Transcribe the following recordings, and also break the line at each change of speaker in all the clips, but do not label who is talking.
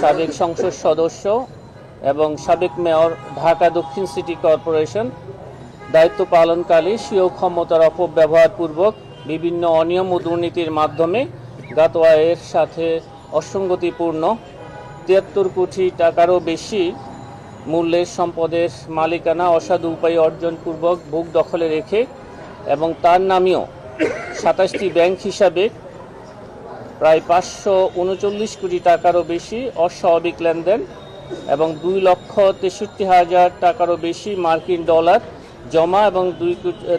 সাবেক সংসদ সদস্য এবং সাবেক মেয়র ঢাকা দক্ষিণ সিটি কর্পোরেশন, দায়িত্ব পালনকালে স্বীয় ক্ষমতার অপব্যবহারপূর্বক বিভিন্ন অনিয়ম ও দুর্নীতির মাধ্যমে গাত আয়ের সাথে অসঙ্গতিপূর্ণ। তিয়াত্তর কোটি টাকারও বেশি মূল্যের সম্পদের মালিকানা অসাধু উপায়ে অর্জনপূর্বক বুক দখলে রেখে এবং তার নামেও সাতাশটি ব্যাংক হিসাবে প্রায় পাঁচশো উনচল্লিশ কোটি টাকারও বেশি অস্বাভাবিক লেনদেন এবং দুই লক্ষ তেষট্টি হাজার টাকারও বেশি মার্কিন ডলার জমা এবং দুই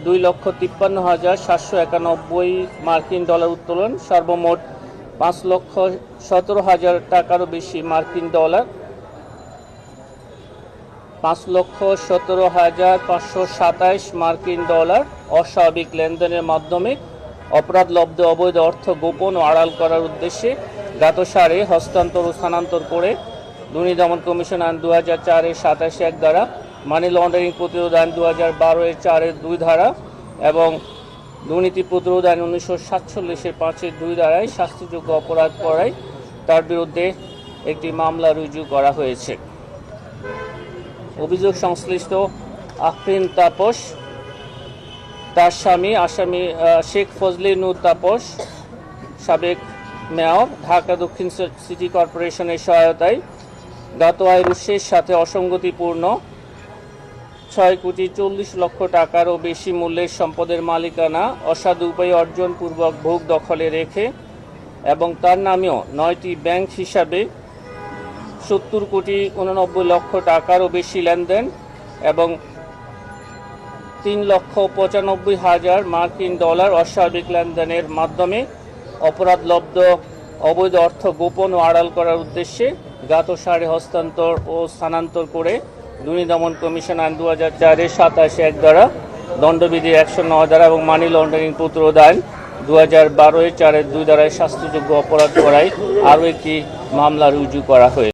দুই লক্ষ তিপ্পান্ন হাজার সাতশো একানব্বই মার্কিন ডলার উত্তোলন সর্বমোট পাঁচ লক্ষ সতেরো হাজার টাকারও বেশি মার্কিন ডলার। পাঁচ লক্ষ সতেরো হাজার পাঁচশো সাতাইশ মার্কিন ডলার অস্বাভাবিক লেনদেনের মাধ্যমে অপরাধ, লব্ধ, অবৈধ অর্থ গোপন ও আড়াল করার উদ্দেশ্যে গত সারে হস্তান্তর ও স্থানান্তর করে দুর্নীতি দমন কমিশন আইন দু হাজার চারের সাতাশে এক দ্বারা, মানি লন্ডারিং প্রতিরোধ আইন দু হাজার বারো এর চারের দুই ধারা এবং দুর্নীতি প্রতিরোধ আইন উনিশশো সাতচল্লিশের পাঁচের দুই ধারায় শাস্তিযোগ্য অপরাধ করায় তার বিরুদ্ধে একটি মামলা রুজু করা হয়েছে। অভিযোগ সংশ্লিষ্ট আফরিন তাপস তার স্বামী আসামি শেখ ফজলি নূর তাপস, সাবেক মেয়র, ঢাকা দক্ষিণ সিটি কর্পোরেশনের সহায়তায় গত আয়ের উৎসের সাথে অসঙ্গতিপূর্ণ। ছয় কোটি চল্লিশ লক্ষ টাকারও বেশি মূল্যের সম্পদের মালিকানা অসাধু উপায়ে অর্জনপূর্বক ভোগ দখলে রেখে এবং তার নামেও নয়টি ব্যাংক হিসাবে সত্তর কোটি উননব্বই লক্ষ টাকারও বেশি লেনদেন এবং তিন লক্ষ পঁচানব্বই হাজার মার্কিন ডলার অস্বাভাবিক লেনদেনের মাধ্যমে অপরাধলব্ধ অবৈধ অর্থ গোপন ও আড়াল করার উদ্দেশ্যে গাত সারে হস্তান্তর ও স্থানান্তর করে দুর্নীতি দমন কমিশন আইন দু হাজার চারের সাতাশে এক দ্বারা দণ্ডবিধি একশো নয় দ্বারা এবং মানি লন্ডারিং প্রতিরোধ আইন দু হাজার বারোয় চারের দুই দ্বারায় শাস্তিযোগ্য অপরাধ করায় আরও একটি মামলা রুজু করা হয়েছে।